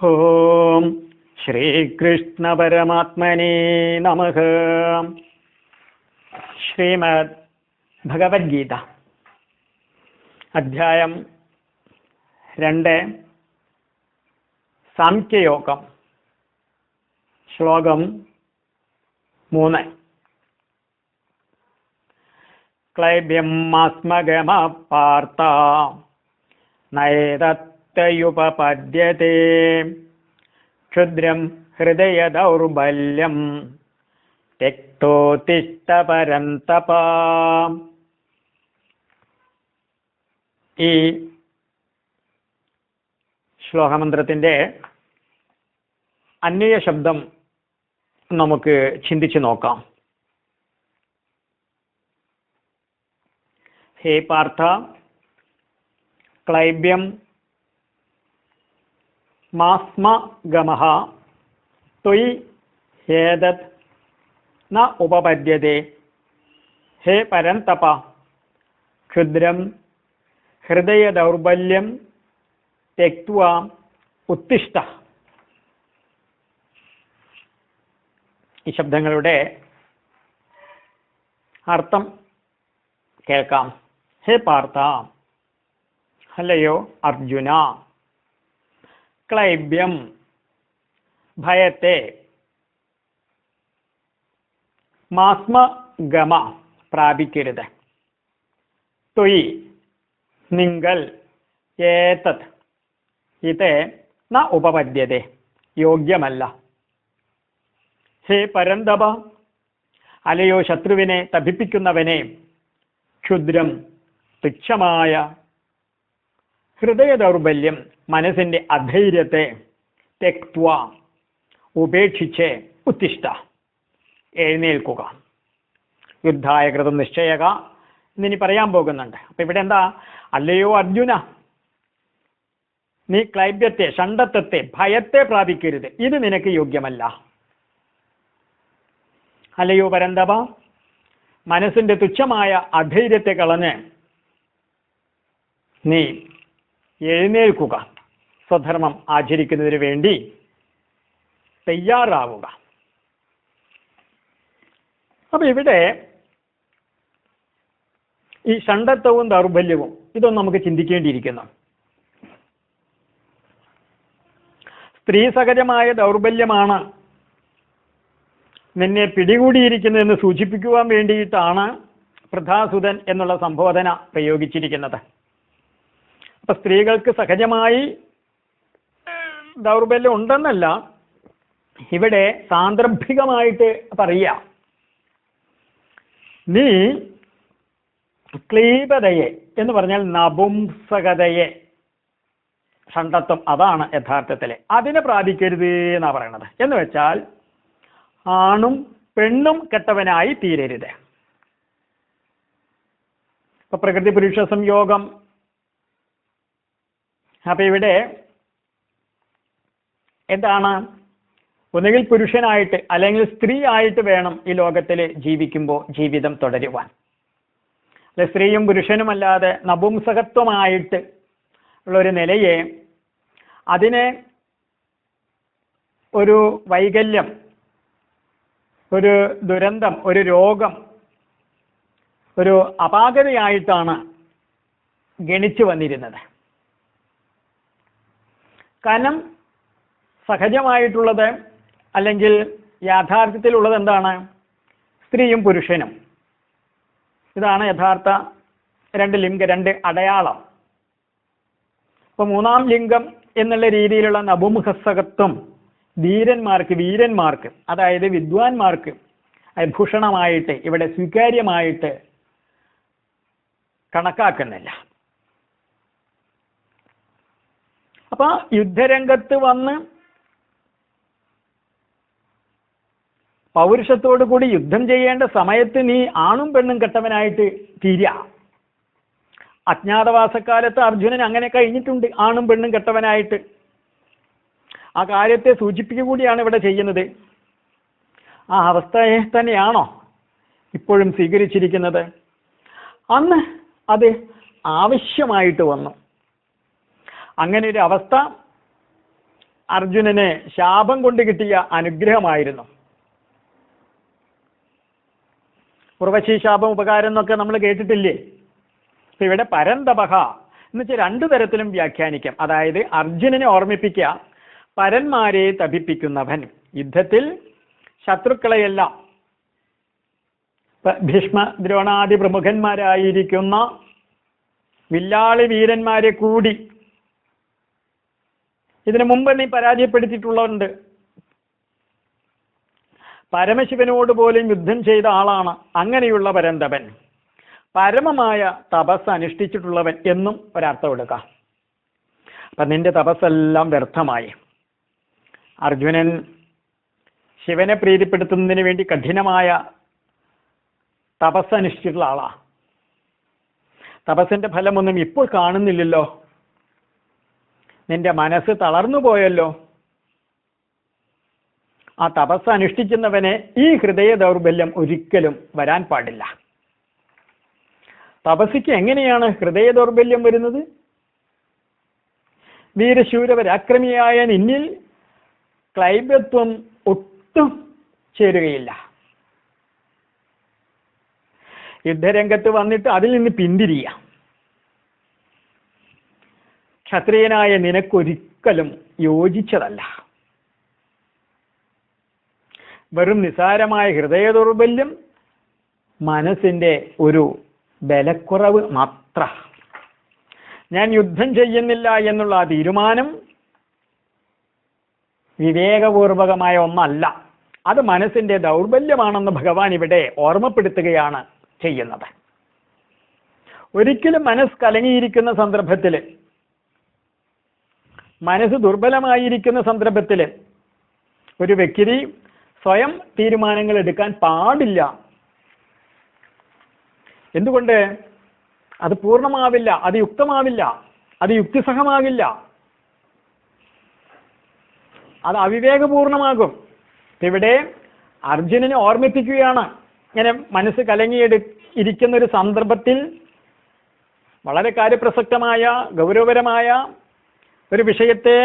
ഓം ശ്രീകൃഷ്ണ പരമാത്മനെ നമ. ശ്രീമദ് ഭഗവത്ഗീത. അധ്യായം രണ്ട്. സാംഖ്യയോഗം. ശ്ലോകം മൂന്ന്. ക്ലൈബ്യം ആത്മഗമ പാർത്ത നയതത്തയുപപദ്യത്തെ ക്ഷുദ്രം ഹൃദയ ദൗർബല്യം തെക്തോത്തിഷ്ട പരന്തപ ഈ ശ്ലോകമന്ത്രത്തിന്റെ അന്വയ ശബ്ദം നമുക്ക് ചിന്തിച്ചു നോക്കാം. ഹേ പാർത്ഥ ക്ലൈബ്യം മാസ്മ ഗമഹ ത്വയി ഹേതത് ന ഉപപദ്യത്തെ ഹേ പരന്തപ ക്ഷുദ്രം ഹൃദയ ദൗർബല്യം തെക്വ ഉത്തിഷ്ട ഈ ശബ്ദങ്ങളുടെ അർത്ഥം കേൾക്കാം. ഹേ പാർത്ഥ. അല്ലയോ അർജുന. ക്ലൈബ്യം ഭയത്തെ മാസ്മ ഗമ പ്രാപിക്കരുത് തൊയ് നിങ്ങൾ ഏതത്? ഇത് ന ഉപപദ്യത യോഗ്യമല്ല। ഹേ പരന്തപ അലയോ ശത്രുവിനെ തപിപ്പിക്കുന്നവനെ ക്ഷുദ്രം തുച്ഛമായ ഹൃദയ ദൗർബല്യം മനസ്സിന്റെ അധൈര്യത്തെ തെക്വ ഉപേക്ഷിച്ച് ഉത്തിഷ്ഠ. എഴുന്നേൽക്കുക. യുദ്ധായ കൃതം നിശ്ചയക. എന്നിനി പറയാൻ പോകുന്നുണ്ട്. അപ്പൊ ഇവിടെ എന്താ? അല്ലയോ അർജുന? നീ ക്ലൈബ്യത്തെ ഷണ്ടത്വത്തെ ഭയത്തെ പ്രാപിക്കരുത്. ഇത് നിനക്ക് യോഗ്യമല്ല. അല്ലയോ പരന്തപ? മനസ്സിന്റെ തുച്ഛമായ അധൈര്യത്തെ കളഞ്ഞ് നീ എഴുന്നേൽക്കുക. സ്വധർമ്മം ആചരിക്കുന്നതിന് വേണ്ടി തയ്യാറാവുക. അപ്പൊ ഇവിടെ ഈ ഷണ്ടത്വവും ദൗർബല്യവും ഇതൊന്നും നമുക്ക് ചിന്തിക്കേണ്ടിയിരിക്കുന്നു. സ്ത്രീ സഹജമായ ദൗർബല്യമാണ് നിന്നെ പിടികൂടിയിരിക്കുന്നതെന്ന് സൂചിപ്പിക്കുവാൻ വേണ്ടിയിട്ടാണ് പ്രധാസുതൻ എന്നുള്ള സംബോധന പ്രയോഗിച്ചിരിക്കുന്നത്. അപ്പൊ സ്ത്രീകൾക്ക് സഹജമായി ദൗർബല്യം ഉണ്ടെന്നല്ല ഇവിടെ സാന്ദർഭികമായിട്ട് പറയുക നീ ക്ലീബതയെ എന്ന് പറഞ്ഞാൽ നപുംസകതയെ. ഷണ്ടത്വം അതാണ് യഥാർത്ഥത്തിലെ. അതിനെ പ്രാപിക്കരുത് എന്നാ പറയണത്. എന്ന് വെച്ചാൽ ആണും പെണ്ണും കെട്ടവനായി തീരരുത്. ഇപ്പൊ പ്രകൃതി പുരുഷ സംയോഗം അപ്പൊ ഇവിടെ എന്താണ്? ഒന്നുകിൽ പുരുഷനായിട്ട് അല്ലെങ്കിൽ സ്ത്രീ ആയിട്ട് വേണം ഈ ലോകത്തിൽ ജീവിക്കുമ്പോൾ ജീവിതം തുടരുവാൻ. അല്ലെ സ്ത്രീയും പുരുഷനുമല്ലാതെ നപുംസകത്വമായിട്ട് ഉള്ള ഒരു നിലയെ അതിനെ ഒരു വൈകല്യം ഒരു ദുരന്തം ഒരു രോഗം ഒരു അപാകതയായിട്ടാണ് ഗണിച്ചു വന്നിരുന്നത്. കാരണം സഹജമായിട്ടുള്ളത് അല്ലെങ്കിൽ യാഥാർത്ഥ്യത്തിലുള്ളത് എന്താണ്? സ്ത്രീയും പുരുഷനും. ഇതാണ് യഥാർത്ഥ രണ്ട് ലിംഗ രണ്ട് അടയാളം. ഇപ്പൊ മൂന്നാം ലിംഗം എന്നുള്ള രീതിയിലുള്ള നപുമുഖസകത്വം ധീരന്മാർക്ക് വീരന്മാർക്ക് അതായത് വിദ്വാൻമാർക്ക് ഭൂഷണമായിട്ട് ഇവിടെ സ്വീകാര്യമായിട്ട് കണക്കാക്കുന്നില്ല. അപ്പൊ യുദ്ധരംഗത്ത് വന്ന് പൗരുഷത്തോടു കൂടി യുദ്ധം ചെയ്യേണ്ട സമയത്ത് നീ ആണും പെണ്ണും കെട്ടവനായിട്ട് തീരുക അജ്ഞാതവാസക്കാലത്ത് അർജുനൻ അങ്ങനെ കഴിഞ്ഞിട്ടുണ്ട് ആണും പെണ്ണും കെട്ടവനായിട്ട്. ആ കാര്യത്തെ സൂചിപ്പിക്കുക കൂടിയാണ് ഇവിടെ ചെയ്യുന്നത്. ആ അവസ്ഥയെ തന്നെയാണോ ഇപ്പോഴും സ്വീകരിച്ചിരിക്കുന്നത്? അന്ന് അത് ആവശ്യമായിട്ട് വന്നു. അങ്ങനെ ഒരു അവസ്ഥ അർജുനന് ശാപം കൊണ്ട് കിട്ടിയ അനുഗ്രഹമായിരുന്നു. ഉർവശി ശാപം ഉപകാരം എന്നൊക്കെ നമ്മൾ കേട്ടിട്ടില്ലേ? അപ്പൊ ഇവിടെ പരന്തപഹ എന്ന് വെച്ചാൽ രണ്ടു തരത്തിലും വ്യാഖ്യാനിക്കാം. അതായത് അർജുനനെ ഓർമ്മിപ്പിക്കുക പരന്മാരെ തപിപ്പിക്കുന്നവൻ. യുദ്ധത്തിൽ ശത്രുക്കളെയെല്ലാം ഭീഷ്മ ദ്രോണാദി പ്രമുഖന്മാരായിരിക്കുന്ന വില്ലാളി വീരന്മാരെ കൂടി ഇതിനു മുമ്പ് നീ പരാജയപ്പെടുത്തിയിട്ടുള്ളവരുണ്ട്. പരമശിവനോട് പോലും യുദ്ധം ചെയ്ത ആളാണ് അങ്ങനെയുള്ള പരന്തപൻ. പരമമായ തപസ് അനുഷ്ഠിച്ചിട്ടുള്ളവൻ എന്നും ഒരർത്ഥം എടുക്കാം. അപ്പൊ നിന്റെ തപസ്സെല്ലാം വ്യർത്ഥമായി. അർജുനൻ ശിവനെ പ്രീതിപ്പെടുത്തുന്നതിന് വേണ്ടി കഠിനമായ തപസ് അനുഷ്ഠിച്ചിട്ടുള്ള ആളാ. തപസ്സിന്റെ ഫലമൊന്നും ഇപ്പോൾ കാണുന്നില്ലല്ലോ. നിന്റെ മനസ്സ് തളർന്നു പോയല്ലോ. ആ തപസ് അനുഷ്ഠിക്കുന്നവനെ ഈ ഹൃദയ ദൗർബല്യം ഒരിക്കലും വരാൻ പാടില്ല. തപസ്സിക്ക് എങ്ങനെയാണ് ഹൃദയ ദൗർബല്യം വരുന്നത്? വീരശൂരപരാക്രമിയായ നിന്നിൽ ക്ലൈബ്യത്വം ഒട്ടും ചേരുകയില്ല. യുദ്ധരംഗത്ത് വന്നിട്ട് അതിൽ നിന്ന് പിന്തിരിയാം. ക്ഷത്രിയനായ നിനക്കൊരിക്കലും യോജിച്ചതല്ല. വെറും നിസാരമായ ഹൃദയ ദൗർബല്യം മനസ്സിന്റെ ഒരു ബലക്കുറവ് മാത്ര. ഞാൻ യുദ്ധം ചെയ്യുന്നില്ല എന്നുള്ള ആ തീരുമാനം വിവേകപൂർവകമായ ഒന്നല്ല. അത് മനസ്സിന്റെ ദൗർബല്യമാണെന്ന് ഭഗവാൻ ഇവിടെ ഓർമ്മപ്പെടുത്തുകയാണ് ചെയ്യുന്നത്. ഒരിക്കലും മനസ്സ് കലങ്ങിയിരിക്കുന്ന സന്ദർഭത്തിൽ മനസ്സ് ദുർബലമായിരിക്കുന്ന സന്ദർഭത്തിൽ ഒരു വ്യക്തി സ്വയം തീരുമാനങ്ങൾ എടുക്കാൻ പാടില്ല. എന്തുകൊണ്ട്? അത് പൂർണമാവില്ല അത് യുക്തമാവില്ല അത് യുക്തിസഹമാകില്ല അത് അവിവേകപൂർണമാകും. ഇവിടെ അർജുനനെ ഓർമ്മിപ്പിക്കുകയാണ്. ഇങ്ങനെ മനസ്സ് കലങ്ങിയെടു ഇരിക്കുന്ന ഒരു സന്ദർഭത്തിൽ വളരെ കാര്യപ്രസക്തമായ ഗൗരവപരമായ ഒരു വിഷയത്തെ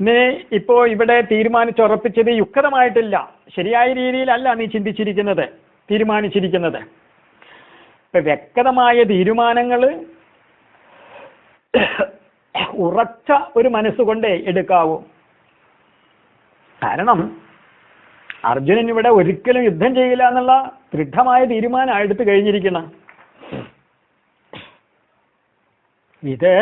നീ ഇപ്പോ ഇവിടെ തീരുമാനിച്ചുറപ്പിച്ചത് യുക്തമായിട്ടില്ല. ശരിയായ രീതിയിലല്ല നീ ചിന്തിച്ചിരിക്കുന്നത് തീരുമാനിച്ചിരിക്കുന്നത്. ഇപ്പൊ വ്യക്തമായ തീരുമാനങ്ങൾ ഉറച്ച ഒരു മനസ്സുകൊണ്ടേ എടുക്കാവൂ. കാരണം അർജുനൻ ഇവിടെ ഒരിക്കലും യുദ്ധം ചെയ്യില്ല എന്നുള്ള ദൃഢമായ തീരുമാനം എടുത്തു കഴിഞ്ഞിരിക്കണം. ഇത്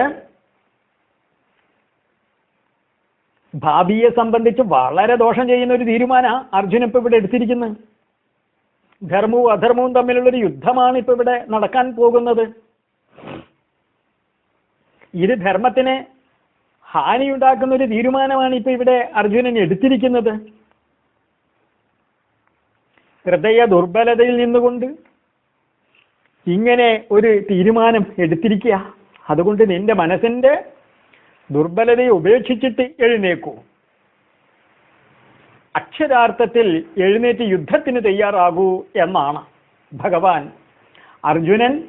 ഭാവിയെ സംബന്ധിച്ച് വളരെ ദോഷം ചെയ്യുന്ന ഒരു തീരുമാന അർജുൻ ഇപ്പൊ ഇവിടെ എടുത്തിരിക്കുന്നത്. ധർമ്മവും അധർമ്മവും തമ്മിലുള്ളൊരു യുദ്ധമാണ് ഇപ്പൊ ഇവിടെ നടക്കാൻ പോകുന്നത്. ഇത് ധർമ്മത്തിന് ഹാനിയുണ്ടാക്കുന്ന ഒരു തീരുമാനമാണ് ഇപ്പൊ ഇവിടെ അർജുനൻ എടുത്തിരിക്കുന്നത്. ഹൃദയ ദുർബലതയിൽ നിന്നുകൊണ്ട് ഇങ്ങനെ ഒരു തീരുമാനം എടുത്തിരിക്കുക. അതുകൊണ്ട് നിന്റെ മനസ്സിന്റെ ദുർബലതയെ ഉപേക്ഷിച്ചിട്ട് എഴുന്നേക്കൂ. അക്ഷരാർത്ഥത്തിൽ എഴുന്നേറ്റ് യുദ്ധത്തിന് തയ്യാറാകൂ എന്നാണ് ഭഗവാൻ അർജുനൻ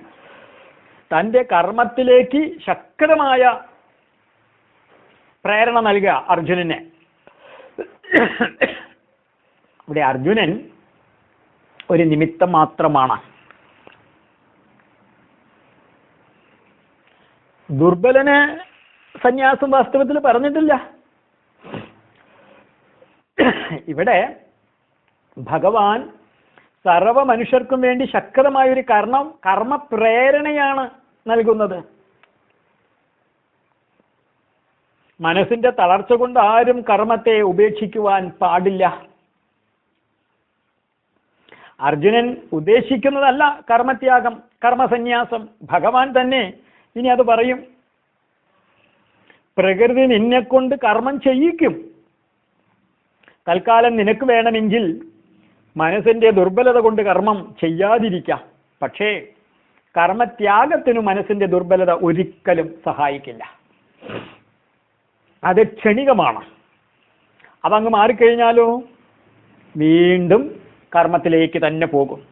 തന്റെ കർമ്മത്തിലേക്ക് ശക്തമായ പ്രേരണ നൽകുക അർജുനനെ. ഇവിടെ അർജുനൻ ഒരു നിമിത്തം മാത്രമാണ്. ദുർബലന് സന്യാസം വാസ്തവത്തിൽ പറഞ്ഞിട്ടില്ല. ഇവിടെ ഭഗവാൻ സർവ മനുഷ്യർക്കും വേണ്ടി ശക്തമായ ഒരു കർണം കർമ്മ പ്രേരണയാണ് നൽകുന്നത്. മനസ്സിന്റെ തളർച്ച കൊണ്ട് ആരും കർമ്മത്തെ ഉപേക്ഷിക്കുവാൻ പാടില്ല. അർജുനൻ ഉദ്ദേശിക്കുന്നതല്ല കർമ്മത്യാഗം കർമ്മസന്യാസം. ഭഗവാൻ തന്നെ ഇനി അത് പറയും. പ്രകൃതി നിന്നെ കൊണ്ട് കർമ്മം ചെയ്യിക്കും. തൽക്കാലം നിനക്ക് വേണമെങ്കിൽ മനസ്സിന്റെ ദുർബലത കൊണ്ട് കർമ്മം ചെയ്യാതിരിക്കാം. പക്ഷേ കർമ്മത്യാഗത്തിനു മനസ്സിന്റെ ദുർബലത ഒരിക്കലും സഹായിക്കില്ല. അത് ക്ഷണികമാണ്. അതങ്ങ് മാറിക്കഴിഞ്ഞാലോ? വീണ്ടും കർമ്മത്തിലേക്ക് തന്നെ പോകും.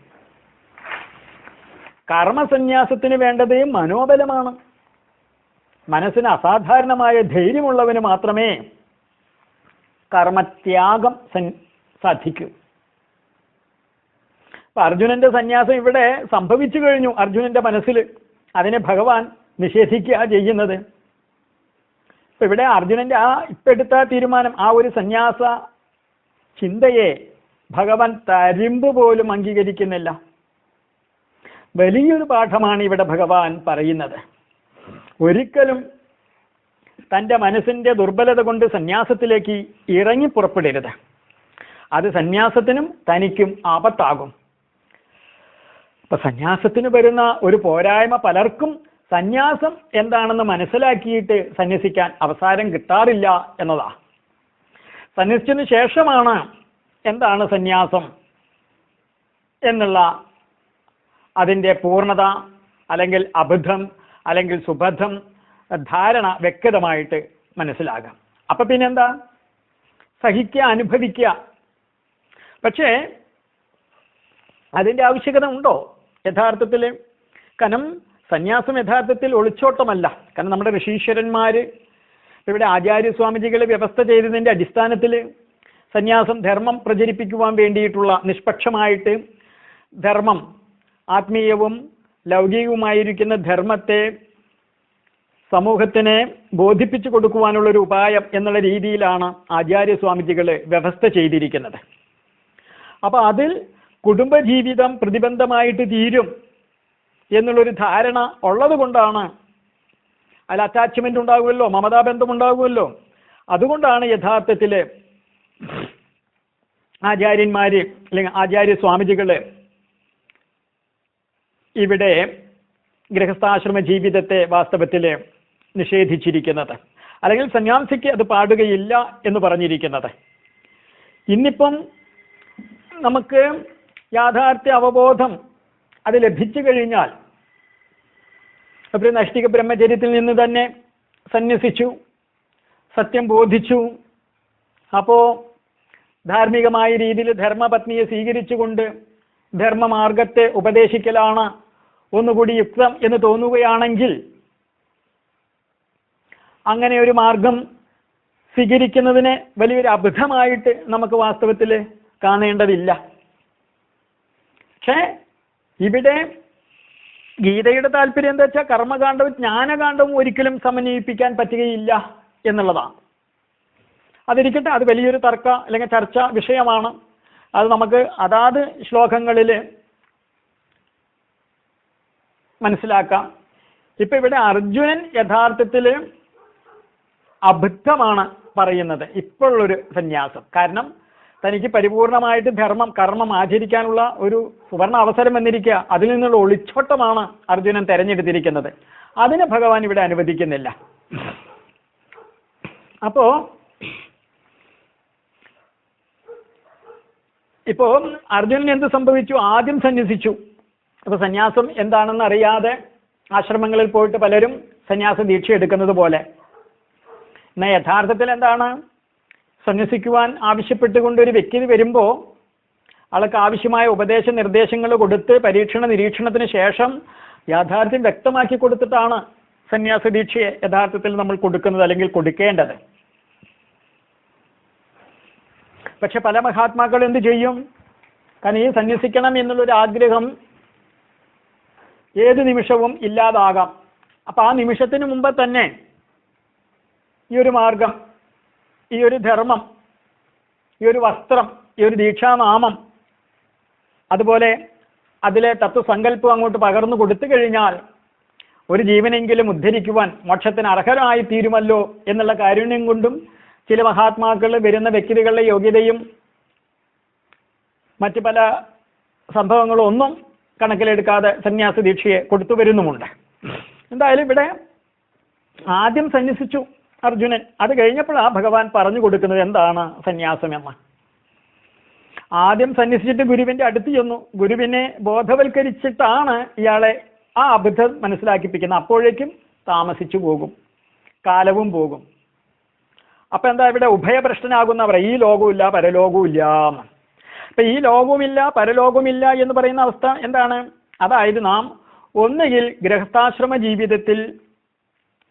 കർമ്മസന്യാസത്തിന് വേണ്ടത് മനോബലമാണ്. മനസ്സിന് അസാധാരണമായ ധൈര്യമുള്ളവന് മാത്രമേ കർമ്മത്യാഗം സാധിക്കൂ. അപ്പൊ അർജുനന്റെ സന്യാസം ഇവിടെ സംഭവിച്ചു കഴിഞ്ഞു അർജുനന്റെ മനസ്സിൽ. അതിനെ ഭഗവാൻ നിഷേധിക്കുക ചെയ്യുന്നത്. അപ്പൊ ഇവിടെ അർജുനന്റെ ആ ഇപ്പെടുത്ത തീരുമാനം ആ ഒരു സന്യാസ ചിന്തയെ ഭഗവാൻ തരിമ്പ് പോലും അംഗീകരിക്കുന്നില്ല. വലിയൊരു പാഠമാണ് ഇവിടെ ഭഗവാൻ പറയുന്നത്. ഒരിക്കലും തന്റെ മനസ്സിന്റെ ദുർബലത കൊണ്ട് സന്യാസത്തിലേക്ക് ഇറങ്ങി പുറപ്പെടരുത്. അത് സന്യാസത്തിനും തനിക്കും ആപത്താകും. അപ്പൊ സന്യാസത്തിന് വരുന്ന ഒരു പോരായ്മ പലർക്കും സന്യാസം എന്താണെന്ന് മനസ്സിലാക്കിയിട്ട് സന്യസിക്കാൻ അവസാരം കിട്ടാറില്ല എന്നതാ. സന്യസിച്ചതിന് ശേഷമാണ് എന്താണ് സന്യാസം എന്നുള്ള അതിന്റെ പൂർണത അല്ലെങ്കിൽ അബദ്ധം അല്ലെങ്കിൽ സുബദ്ധം ധാരണ വ്യക്തമായിട്ട് മനസ്സിലാകാം. അപ്പൊ പിന്നെന്താ? സഹിക്കുക അനുഭവിക്കുക. പക്ഷേ അതിന്റെ ആവശ്യകത ഉണ്ടോ? യഥാർത്ഥത്തിൽ കാരണം സന്യാസം യഥാർത്ഥത്തിൽ ഒളിച്ചോട്ടമല്ല. കാരണം നമ്മുടെ ഋഷീശ്വരന്മാർ ഇവിടെ ആചാര്യസ്വാമിജികൾ വ്യവസ്ഥ ചെയ്തതിന്റെ അടിസ്ഥാനത്തിൽ സന്യാസം ധർമ്മം പ്രചരിപ്പിക്കുവാൻ വേണ്ടിയിട്ടുള്ള നിഷ്പക്ഷമായിട്ട് ധർമ്മം ആത്മീയവും ലൗകികവുമായിരിക്കുന്ന ധർമ്മത്തെ സമൂഹത്തിനെ ബോധിപ്പിച്ചു കൊടുക്കുവാനുള്ള ഒരു ഉപായം എന്നുള്ള രീതിയിലാണ് ആചാര്യസ്വാമിജികൾ വ്യവസ്ഥ ചെയ്തിരിക്കുന്നത്. അപ്പൊ അതിൽ കുടുംബജീവിതം പ്രതിബന്ധമായിട്ട് തീരും എന്നുള്ളൊരു ധാരണ ഉള്ളത് കൊണ്ടാണ് അതിൽ അറ്റാച്ച്മെന്റ് ഉണ്ടാകുമല്ലോ മമതാബന്ധം ഉണ്ടാകുമല്ലോ അതുകൊണ്ടാണ് യഥാർത്ഥത്തിൽ ആചാര്യന്മാര് അല്ലെങ്കിൽ ആചാര്യ സ്വാമിജികൾ ഇവിടെ ഗൃഹസ്ഥാശ്രമ ജീവിതത്തെ വാസ്തവത്തിൽ നിഷേധിച്ചിരിക്കുന്നത്. അല്ലെങ്കിൽ സന്യാസിക്ക് അത് പാടുകയില്ല എന്ന് പറഞ്ഞിരിക്കുന്നത്. ഇന്നിപ്പം നമുക്ക് യാഥാർത്ഥ്യ അവബോധം അത് ലഭിച്ചു കഴിഞ്ഞാൽ അപ്പോൾ നൈഷ്ഠിക ബ്രഹ്മചര്യത്തിൽ നിന്ന് തന്നെ സന്യസിച്ചു സത്യം ബോധിച്ചു. അപ്പോൾ ധാർമ്മികമായ രീതിയിൽ ധർമ്മപത്നിയെ സ്വീകരിച്ചുകൊണ്ട് ധർമ്മമാർഗത്തെ ഉപദേശിക്കലാണ് ഒന്നുകൂടി യുക്തം എന്ന് തോന്നുകയാണെങ്കിൽ അങ്ങനെ ഒരു മാർഗം സ്വീകരിക്കുന്നതിനെ വലിയൊരു അബദ്ധമായിട്ട് നമുക്ക് വാസ്തവത്തിൽ കാണേണ്ടതില്ല. പക്ഷേ ഇവിടെ ഗീതയുടെ താല്പര്യം എന്താ വെച്ചാൽ കർമ്മകാന്ഡവും ജ്ഞാനകാന്ഡവും ഒരിക്കലും സമന്വയിപ്പിക്കാൻ പറ്റുകയില്ല എന്നുള്ളതാണ്. അതിരിക്കട്ടെ അത് വലിയൊരു തർക്ക അല്ലെങ്കിൽ ചർച്ച വിഷയമാണ്. അത് നമുക്ക് അതാത് ശ്ലോകങ്ങളിൽ മനസ്സിലാക്കാം. ഇപ്പൊ ഇവിടെ അർജുനൻ യഥാർത്ഥത്തിൽ അബദ്ധമാണ് പറയുന്നത്. ഇപ്പോഴുള്ളൊരു സന്യാസം. കാരണം തനിക്ക് പരിപൂർണമായിട്ട് ധർമ്മം കർമ്മം ആചരിക്കാനുള്ള ഒരു സുവർണ അവസരം വന്നിരിക്കുക. അതിൽ നിന്നുള്ള ഒളിച്ചോട്ടമാണ് അർജുനൻ തെരഞ്ഞെടുത്തിരിക്കുന്നത്. അതിനെ ഭഗവാൻ ഇവിടെ അനുവദിക്കുന്നില്ല. അപ്പോ ഇപ്പോ അർജുനൻ എന്ത് സംഭവിച്ചു? ആദ്യം സന്യസിച്ചു. അപ്പൊ സന്യാസം എന്താണെന്ന് അറിയാതെ ആശ്രമങ്ങളിൽ പോയിട്ട് പലരും സന്യാസ ദീക്ഷ എടുക്കുന്നത് പോലെ. എന്നാ യഥാർത്ഥത്തിൽ എന്താണ്? സന്യസിക്കുവാൻ ആവശ്യപ്പെട്ടുകൊണ്ട് ഒരു വ്യക്തി വരുമ്പോൾ ആൾക്ക് ആവശ്യമായ ഉപദേശ നിർദ്ദേശങ്ങൾ കൊടുത്ത് പരീക്ഷണ നിരീക്ഷണത്തിന് ശേഷം യാഥാർത്ഥ്യം വ്യക്തമാക്കി കൊടുത്തിട്ടാണ് സന്യാസ ദീക്ഷയെ യഥാർത്ഥത്തിൽ നമ്മൾ കൊടുക്കുന്നത് അല്ലെങ്കിൽ കൊടുക്കേണ്ടത്. പക്ഷെ പല മഹാത്മാക്കൾ എന്ത് ചെയ്യും? കാരണം ഈ സന്യസിക്കണം എന്നുള്ളൊരു ആഗ്രഹം ഏത് നിമിഷവും ഇല്ലാതാകാം. അപ്പൊ ആ നിമിഷത്തിന് മുമ്പ് തന്നെ ഈ ഒരു മാർഗം ഈ ഒരു ധർമ്മം ഈ ഒരു വസ്ത്രം ഈ ഒരു ദീക്ഷാനാമം അതുപോലെ അതിലെ തത്വസങ്കല്പം അങ്ങോട്ട് പകർന്നു കൊടുത്തു കഴിഞ്ഞാൽ ഒരു ജീവനെങ്കിലും ഉദ്ധരിക്കുവാൻ മോക്ഷത്തിന് അർഹരായി തീരുമല്ലോ എന്നുള്ള കാരുണ്യം കൊണ്ടും ചില മഹാത്മാക്കൾ വരുന്ന വ്യക്തികളുടെ യോഗ്യതയും മറ്റു പല സംഭവങ്ങളും ഒന്നും കണക്കിലെടുക്കാതെ സന്യാസ ദീക്ഷയെ കൊടുത്തു വരുന്നുമുണ്ട്. എന്തായാലും ഇവിടെ ആദ്യം സന്യസിച്ചു അർജുനൻ. അത് കഴിഞ്ഞപ്പോഴാണ് ഭഗവാൻ പറഞ്ഞു കൊടുക്കുന്നത് എന്താണ് സന്യാസം എന്ന് ആദ്യം സന്യസിച്ചിട്ട് ഗുരുവിന്റെ അടുത്ത് ചെന്നു. ഗുരുവിനെ ബോധവൽക്കരിച്ചിട്ടാണ് ഇയാളെ ആ അബദ്ധം മനസ്സിലാക്കിപ്പിക്കുന്നത്. അപ്പോഴേക്കും താമസിച്ചു പോകും. കാലവും പോകും. അപ്പൊ എന്താ ഇവിടെ ഉഭയപ്രശ്നനാകുന്നവർ ഈ ലോകവും ലോകവുമില്ല പരലോകവും ഇല്ല അപ്പൊ ഈ ലോകവുമില്ല പരലോകവുമില്ല എന്ന് പറയുന്ന അവസ്ഥ എന്താണ്? അതായത് നാം ഒന്നുകിൽ ഗൃഹസ്ഥാശ്രമ ജീവിതത്തിൽ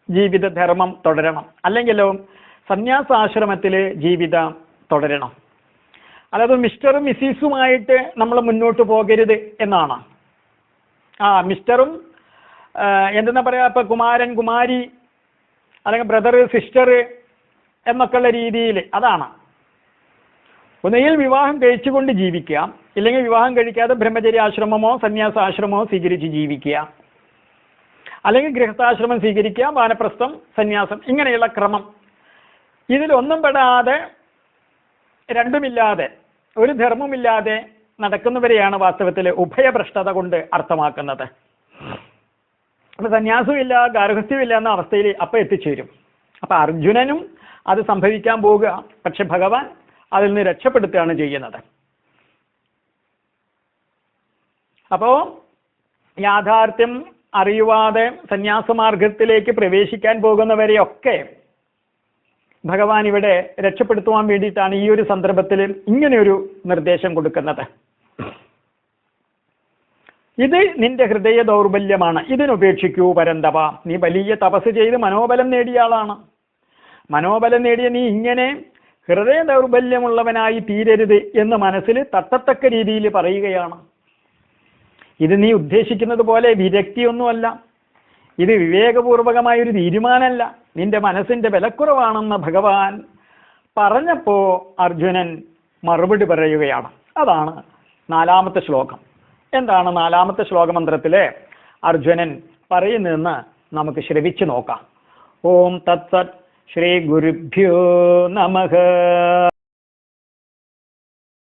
ജീവിത ജീവിതധർമ്മം തുടരണം. അല്ലെങ്കിലോ സന്യാസാശ്രമത്തിൽ ജീവിതം തുടരണം. അതായത് മിസ്റ്ററും മിസ്സിസുമായിട്ട് നമ്മൾ മുന്നോട്ട് പോകരുത് എന്നാണ്. ആ മിസ്റ്ററും എന്തെന്നാ പറയാ? ഇപ്പൊ കുമാരൻ കുമാരി അല്ലെങ്കിൽ ബ്രദർ സിസ്റ്റർ എന്നൊക്കെയുള്ള രീതിയിൽ അതാണ്. ഒന്നുകിൽ വിവാഹം കഴിച്ചുകൊണ്ട് ജീവിക്കുക. ഇല്ലെങ്കിൽ വിവാഹം കഴിക്കാതെ ബ്രഹ്മചര്യാശ്രമമോ സന്യാസാശ്രമമോ സ്വീകരിച്ച് ജീവിക്കുക. അല്ലെങ്കിൽ ഗൃഹസ്ഥാശ്രമം സ്വീകരിക്കുക വാനപ്രസ്ഥം സന്യാസം ഇങ്ങനെയുള്ള ക്രമം. ഇതിലൊന്നും പെടാതെ രണ്ടുമില്ലാതെ ഒരു ധർമ്മമില്ലാതെ നടക്കുന്നവരെയാണ് വാസ്തവത്തിൽ ഉഭയഭ്രഷ്ടത കൊണ്ട് അർത്ഥമാക്കുന്നത്. അപ്പൊ സന്യാസമില്ല ഗാർഹസ്ഥ്യമില്ല എന്ന അവസ്ഥയിൽ അപ്പൊ എത്തിച്ചേരും. അപ്പൊ അർജുനനും അത് സംഭവിക്കാൻ പോവുക പക്ഷെ ഭഗവാൻ അതിൽ നിന്ന് രക്ഷപ്പെടുത്തുകയാണ് ചെയ്യുന്നത്. അപ്പോ യാഥാർത്ഥ്യം അറിയുവാതെ സന്യാസമാർഗത്തിലേക്ക് പ്രവേശിക്കാൻ പോകുന്നവരെയൊക്കെ ഭഗവാൻ ഇവിടെ രക്ഷപ്പെടുത്തുവാൻ വേണ്ടിയിട്ടാണ് ഈ ഒരു സന്ദർഭത്തിൽ ഇങ്ങനെയൊരു നിർദ്ദേശം കൊടുക്കുന്നത്. ഇത് നിന്റെ ഹൃദയ ദൗർബല്യമാണ്. ഇതിനുപേക്ഷിക്കൂ പരന്തവ നീ വലിയ തപസ് ചെയ്ത് മനോബലം നേടിയ ആളാണ്. മനോബലം നേടിയ നീ ഇങ്ങനെ ഹൃദയ ദൗർബല്യമുള്ളവനായി തീരരുത് എന്ന് മനസ്സിൽ തട്ടത്തക്ക രീതിയിൽ പറയുകയാണ്. ഇത് നീ ഉദ്ദേശിക്കുന്നത് പോലെ വിരക്തിയൊന്നുമല്ല. ഇത് വിവേകപൂർവകമായ ഒരു തീരുമാനമല്ല. നിന്റെ മനസ്സിന്റെ വിലക്കുറവാണെന്ന് ഭഗവാൻ പറഞ്ഞപ്പോ അർജുനൻ മറുപടി പറയുകയാണ്. അതാണ് നാലാമത്തെ ശ്ലോകം. എന്താണ് നാലാമത്തെ ശ്ലോകമന്ത്രത്തിലെ അർജുനൻ പറയുന്നതെന്ന് നമുക്ക് ശ്രവിച്ചു നോക്കാം. ഓം തത്സത് ശ്രീ ഗുരുഭ്യോ നമഃ